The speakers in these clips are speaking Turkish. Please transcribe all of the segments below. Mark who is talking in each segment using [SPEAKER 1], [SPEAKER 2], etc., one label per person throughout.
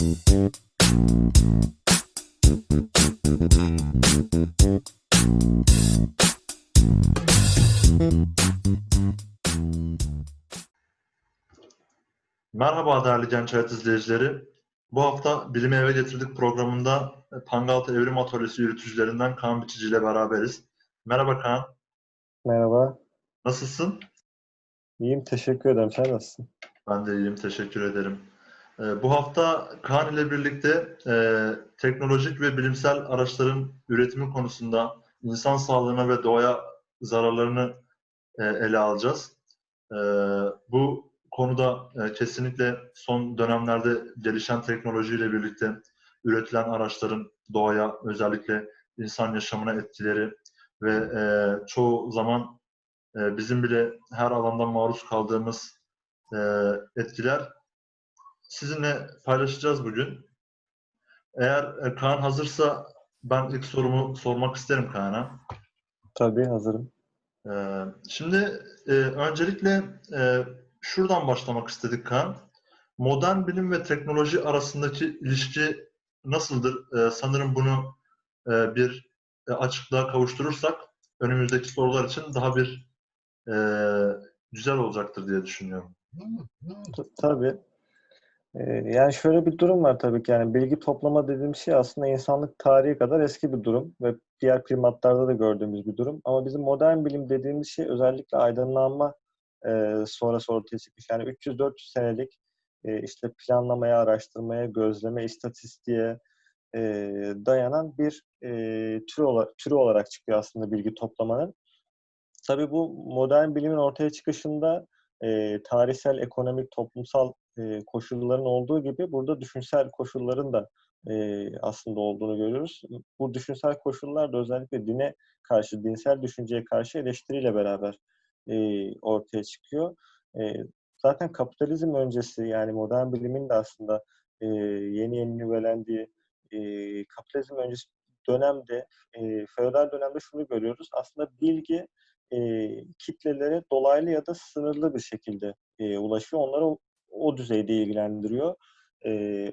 [SPEAKER 1] Merhaba değerli Genç Hayat izleyicileri. Bu hafta Bilimi Eve Getirdik programında e, Pangaltı Evrim Atölyesi yürütücülerinden Kaan Biçici ile beraberiz. Merhaba Kaan,
[SPEAKER 2] Merhaba.
[SPEAKER 1] nasılsın?
[SPEAKER 2] İyiyim, teşekkür ederim. Sen nasılsın?
[SPEAKER 1] Ben de iyiyim, teşekkür ederim. E, Bu hafta Kaan ile birlikte e, teknolojik ve bilimsel araçların üretimi konusunda insan sağlığına ve doğaya zararlarını e, ele alacağız. E, Bu konuda e, kesinlikle son dönemlerde gelişen teknolojiyle birlikte üretilen araçların doğaya özellikle insan yaşamına etkileri ve e, çoğu zaman e, bizim bile her alanda maruz kaldığımız e, etkiler sizinle paylaşacağız bugün. Eğer e, Kaan hazırsa ben ilk sorumu sormak isterim Kaan'a.
[SPEAKER 2] Tabii hazırım.
[SPEAKER 1] Ee, Şimdi e, öncelikle e, şuradan başlamak istedik Kaan. Modern bilim ve teknoloji arasındaki ilişki nasıldır? Sanırım bunu e, bir e, açıklığa kavuşturursak önümüzdeki sorular için daha bir e, güzel olacaktır diye düşünüyorum.
[SPEAKER 2] Tabii. Ee, yani şöyle bir durum var tabii ki. Yani bilgi toplama dediğim şey aslında insanlık tarihi kadar eski bir durum ve diğer primatlarda da gördüğümüz bir durum. Ama bizim modern bilim dediğimiz şey özellikle aydınlanma e, sonrası ortaya çıkmış. Yani 300-400 senelik e, işte planlamaya, araştırmaya, gözleme, istatistiğe e, dayanan bir e, tür olarak, türü olarak çıkıyor aslında bilgi toplamanın. Tabii bu modern bilimin ortaya çıkışında e, tarihsel, ekonomik, toplumsal e, koşulların olduğu gibi burada düşünsel koşulların da e, aslında olduğunu görüyoruz. Bu düşünsel koşullar da özellikle dine karşı, dinsel düşünceye karşı eleştiriyle beraber e, ortaya çıkıyor. Zaten kapitalizm öncesi yani modern bilimin de aslında yeni yeni nüvelendiği kapitalizm öncesi dönemde, e, feodal dönemde şunu görüyoruz. Aslında bilgi kitlelere dolaylı ya da sınırlı bir şekilde ulaşıyor. Onları o, düzeyde ilgilendiriyor. E,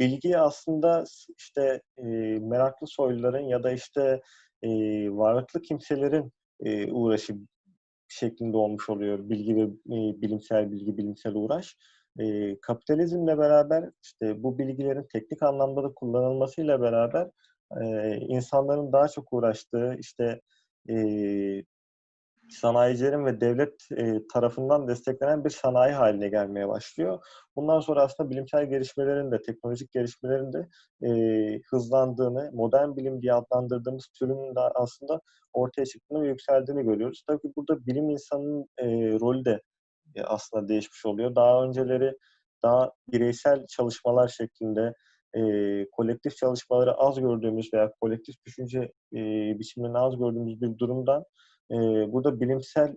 [SPEAKER 2] bilgi aslında işte e, meraklı soyluların ya da işte e, varlıklı kimselerin e, uğraşı şeklinde olmuş oluyor. Bilgi ve e, bilimsel bilgi, bilimsel uğraş. E, kapitalizmle beraber işte bu bilgilerin teknik anlamda da kullanılmasıyla beraber e, insanların daha çok uğraştığı işte e, sanayicilerin ve devlet e, tarafından desteklenen bir sanayi haline gelmeye başlıyor. Bundan sonra aslında bilimsel gelişmelerin de, teknolojik gelişmelerin de e, hızlandığını, modern bilim diye adlandırdığımız türün de aslında ortaya çıktığını ve yükseldiğini görüyoruz. Tabii burada bilim insanının e, rolü de e, aslında değişmiş oluyor. Daha önceleri daha bireysel çalışmalar şeklinde e, kolektif çalışmaları az gördüğümüz veya kolektif düşünce e, biçimlerini az gördüğümüz bir durumdan e, burada bilimsel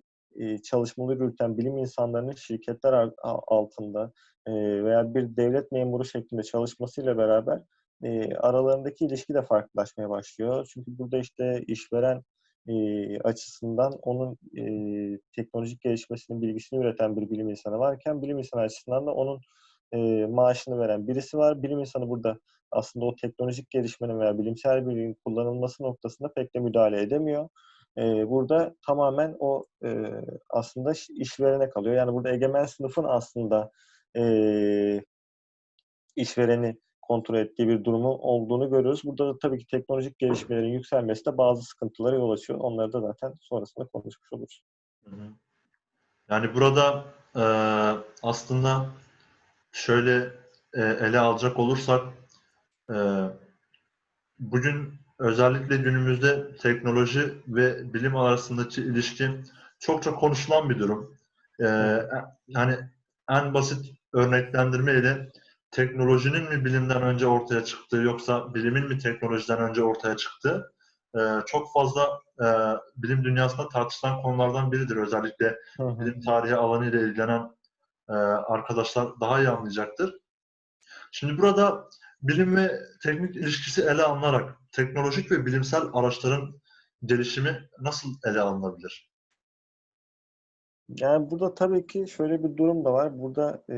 [SPEAKER 2] çalışmaları yürüten bilim insanlarının şirketler altında veya bir devlet memuru şeklinde çalışmasıyla beraber aralarındaki ilişki de farklılaşmaya başlıyor. Çünkü burada işte işveren açısından onun teknolojik gelişmesinin bilgisini üreten bir bilim insanı varken bilim insanı açısından da onun maaşını veren birisi var. Bilim insanı burada aslında o teknolojik gelişmenin veya bilimsel bilginin kullanılması noktasında pek de müdahale edemiyor. E, burada tamamen o e, aslında iş- işverene kalıyor. Yani burada egemen sınıfın aslında e, işvereni kontrol ettiği bir durumu olduğunu görüyoruz. Burada da tabii ki teknolojik gelişmelerin yükselmesi de bazı sıkıntılara yol açıyor. Onları da zaten sonrasında konuşmuş oluruz.
[SPEAKER 1] Yani burada e, aslında şöyle e, ele alacak olursak e, bugün özellikle günümüzde teknoloji ve bilim arasındaki ilişki çokça konuşulan bir durum. E, yani en basit örneklendirmeyle teknolojinin mi bilimden önce ortaya çıktığı yoksa bilimin mi teknolojiden önce ortaya çıktığı e, çok fazla e, bilim dünyasında tartışılan konulardan biridir. Özellikle
[SPEAKER 2] Hı hı.
[SPEAKER 1] bilim tarihi alanıyla ilgilenen e, arkadaşlar daha iyi anlayacaktır. Şimdi burada bilim ve teknik ilişkisi ele alınarak teknolojik ve bilimsel araçların gelişimi nasıl ele alınabilir?
[SPEAKER 2] Yani burada tabii ki şöyle bir durum da var. Burada e,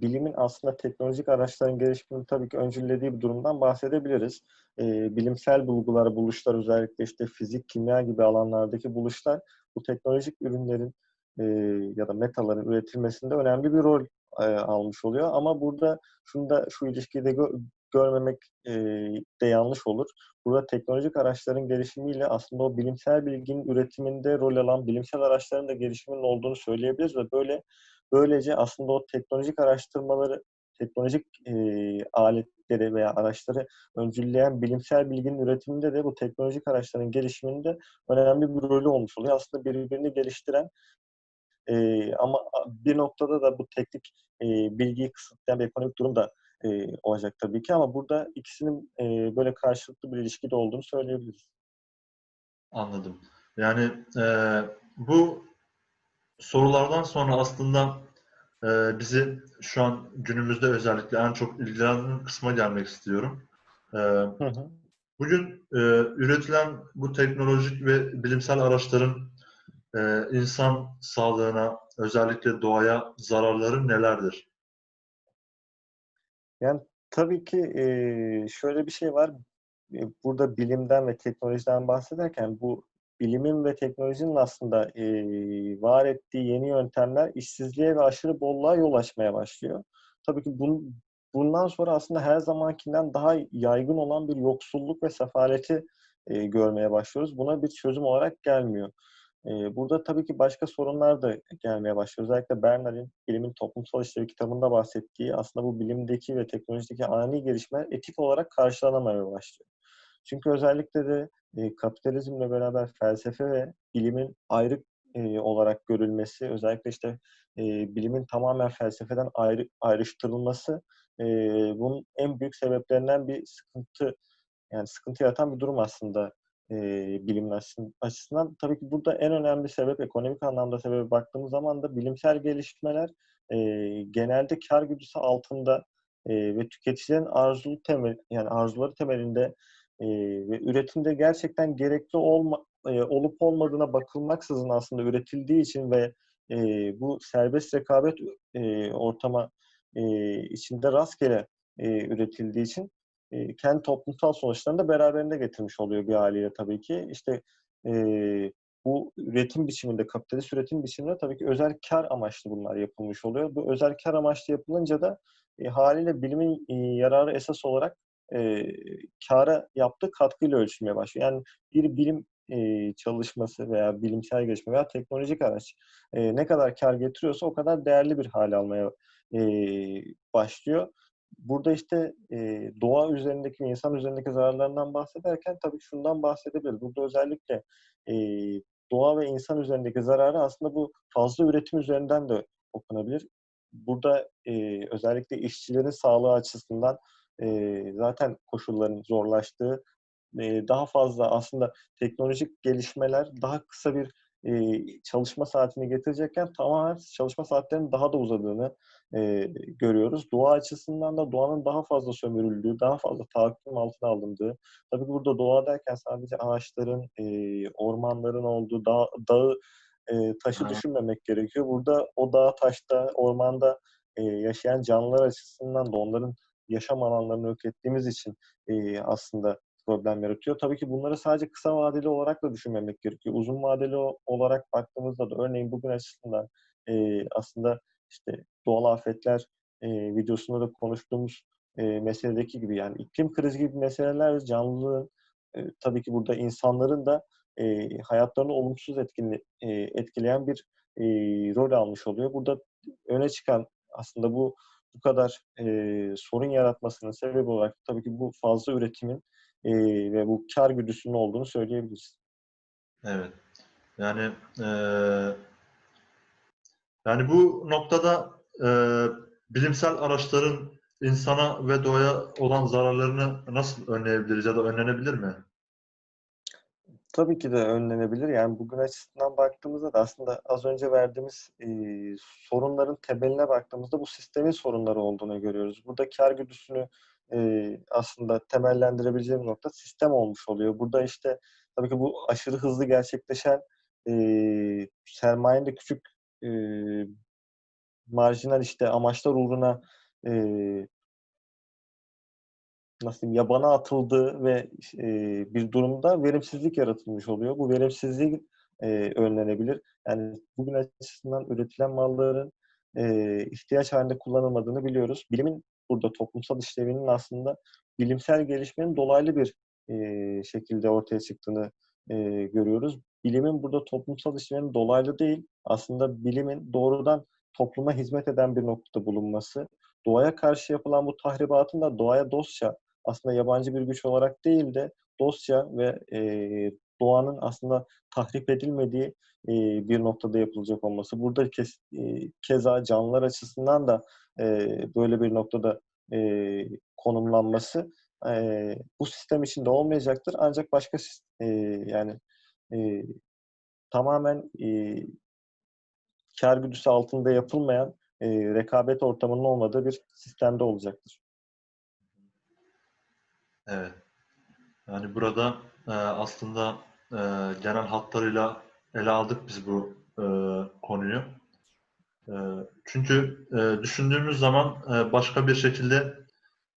[SPEAKER 2] bilimin aslında teknolojik araçların gelişimini tabii ki öncüllediği bir durumdan bahsedebiliriz. E, bilimsel bulgular, buluşlar özellikle işte fizik, kimya gibi alanlardaki buluşlar bu teknolojik ürünlerin e, ya da metaların üretilmesinde önemli bir rol e, almış oluyor. Ama burada şunu da şu ilişkiyi de gö- görmemek e, de yanlış olur. Burada teknolojik araçların gelişimiyle aslında o bilimsel bilginin üretiminde rol alan bilimsel araçların da gelişiminin olduğunu söyleyebiliriz ve böyle böylece aslında o teknolojik araştırmaları, teknolojik e, aletleri veya araçları öncülleyen bilimsel bilginin üretiminde de bu teknolojik araçların gelişiminde önemli bir rolü olmuş oluyor. Aslında birbirini geliştiren e, ama bir noktada da bu teknik e, bilgiyi kısıtlayan bir ekonomik durum da e, olacak tabii ki ama burada ikisinin e, böyle karşılıklı bir ilişkide olduğunu söyleyebiliriz.
[SPEAKER 1] Anladım. Yani e, bu sorulardan sonra aslında e, bizi şu an günümüzde özellikle en çok ilgilenen kısma gelmek istiyorum. E,
[SPEAKER 2] Hı hı.
[SPEAKER 1] bugün e, üretilen bu teknolojik ve bilimsel araçların e, insan sağlığına, özellikle doğaya zararları nelerdir?
[SPEAKER 2] Yani tabii ki şöyle bir şey var. E, Burada bilimden ve teknolojiden bahsederken bu bilimin ve teknolojinin aslında var ettiği yeni yöntemler işsizliğe ve aşırı bolluğa yol açmaya başlıyor. Tabii ki bun, bundan sonra aslında her zamankinden daha yaygın olan bir yoksulluk ve sefaleti e, görmeye başlıyoruz. Buna bir çözüm olarak gelmiyor. Burada tabii ki başka sorunlar da gelmeye başlıyor. Özellikle Bernard'in Bilimin Toplumsal İşlevi kitabında bahsettiği aslında bu bilimdeki ve teknolojideki ani gelişmeler etik olarak karşılanamaya başlıyor. Çünkü özellikle de kapitalizmle beraber felsefe ve bilimin ayrı olarak görülmesi, özellikle işte bilimin tamamen felsefeden ayrı ayrıştırılması bunun en büyük sebeplerinden bir sıkıntı yani sıkıntı yaratan bir durum aslında e, bilimin açısından. Tabii ki burada en önemli sebep, ekonomik anlamda sebebe baktığımız zaman da bilimsel gelişmeler e, genelde kar güdüsü altında e, ve tüketicilerin arzulu temel, yani arzuları temelinde e, ve üretimde gerçekten gerekli olma, e, olup olmadığına bakılmaksızın aslında üretildiği için ve e, bu serbest rekabet e, ortama e, içinde rastgele e, üretildiği için e, kendi toplumsal sonuçlarını da beraberinde getirmiş oluyor bir haliyle tabii ki. İşte e, bu üretim biçiminde, kapitalist üretim biçiminde tabii ki özel kar amaçlı bunlar yapılmış oluyor. Bu özel kar amaçlı yapılınca da e, haliyle bilimin e, yararı esas olarak e, kâra yaptığı katkıyla ölçülmeye başlıyor. Yani bir bilim e, çalışması veya bilimsel gelişme veya teknolojik araç e, ne kadar kar getiriyorsa o kadar değerli bir hale almaya e, başlıyor. Burada işte e, doğa üzerindeki insan üzerindeki zararlarından bahsederken tabii şundan bahsedebiliriz. Burada özellikle e, doğa ve insan üzerindeki zararı aslında bu fazla üretim üzerinden de okunabilir. Burada e, özellikle işçilerin sağlığı açısından e, zaten koşulların zorlaştığı, e, daha fazla aslında teknolojik gelişmeler daha kısa bir e, çalışma saatini getirecekken tamamen çalışma saatlerinin daha da uzadığını e, görüyoruz. Doğa açısından da doğanın daha fazla sömürüldüğü, daha fazla tahakküm altına alındığı. Tabii burada doğa derken sadece ağaçların, e, ormanların olduğu, dağ, dağı, e, taşı
[SPEAKER 1] Aha.
[SPEAKER 2] düşünmemek gerekiyor. Burada o dağ, taşta, ormanda e, yaşayan canlılar açısından da onların yaşam alanlarını yok ettiğimiz için e, aslında problem yaratıyor. Tabii ki bunları sadece kısa vadeli olarak da düşünmemek gerekiyor. Uzun vadeli olarak baktığımızda da örneğin bugün açısından e, aslında işte doğal afetler e, videosunda da konuştuğumuz e, meseledeki gibi yani iklim krizi gibi meseleler canlılığın e, tabii ki burada insanların da e, hayatlarını olumsuz etkili, e, etkileyen bir e, rol almış oluyor. Burada öne çıkan aslında bu bu kadar e, sorun yaratmasının sebebi olarak tabii ki bu fazla üretimin e, ve bu kar güdüsünün olduğunu söyleyebiliriz.
[SPEAKER 1] Evet. Yani e, yani bu noktada e, bilimsel araçların insana ve doğaya olan zararlarını nasıl önleyebiliriz ya da önlenebilir mi?
[SPEAKER 2] Tabii ki de önlenebilir. Yani bugün açısından baktığımızda da aslında az önce verdiğimiz e, sorunların temeline baktığımızda bu sistemin sorunları olduğunu görüyoruz. Burada kar güdüsünü e, aslında temellendirebileceğimiz nokta sistem olmuş oluyor. Burada işte tabii ki bu aşırı hızlı gerçekleşen e, sermayenin de küçük e, marjinal işte amaçlar uğruna e, nasıl diyeyim, yabana atıldığı ve e, bir durumda verimsizlik yaratılmış oluyor. Bu verimsizlik e, önlenebilir. Yani bugün açısından üretilen malların e, ihtiyaç halinde kullanılmadığını biliyoruz. Bilimin burada toplumsal işlevinin aslında bilimsel gelişmenin dolaylı bir e, şekilde ortaya çıktığını e, görüyoruz. Bilimin burada toplumsal işlevinin dolaylı değil, aslında bilimin doğrudan topluma hizmet eden bir noktada bulunması, doğaya karşı yapılan bu tahribatın da doğaya dostça, aslında yabancı bir güç olarak değil de dostça ve e, doğanın aslında tahrip edilmediği e, bir noktada yapılacak olması. Burada kes, e, keza canlılar açısından da e, böyle bir noktada konumlanması bu sistem içinde olmayacaktır. Ancak başka yani tamamen e, kar güdüsü altında yapılmayan rekabet ortamının olmadığı bir sistemde olacaktır.
[SPEAKER 1] Evet. Yani burada aslında e, genel hatlarıyla ele aldık biz bu e, konuyu. E, çünkü e, düşündüğümüz zaman e, başka bir şekilde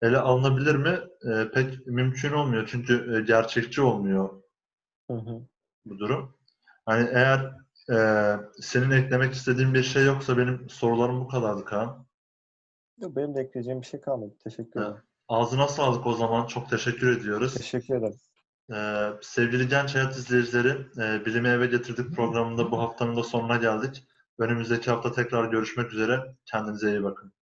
[SPEAKER 1] ele alınabilir mi? E, pek mümkün olmuyor. Çünkü e, gerçekçi olmuyor
[SPEAKER 2] Hı hı.
[SPEAKER 1] bu durum. Hani eğer e, senin eklemek istediğin bir şey yoksa benim sorularım bu kadardı Kaan.
[SPEAKER 2] Yok, Benim de ekleyeceğim bir şey kalmadı. Teşekkür ederim.
[SPEAKER 1] Ağzına sağlık o zaman. Çok teşekkür ediyoruz.
[SPEAKER 2] Teşekkür ederim.
[SPEAKER 1] Ee, sevgili Genç Hayat izleyicileri, e, Bilimi Eve Getirdik programında bu haftanın da sonuna geldik. Önümüzdeki hafta tekrar görüşmek üzere. Kendinize iyi bakın.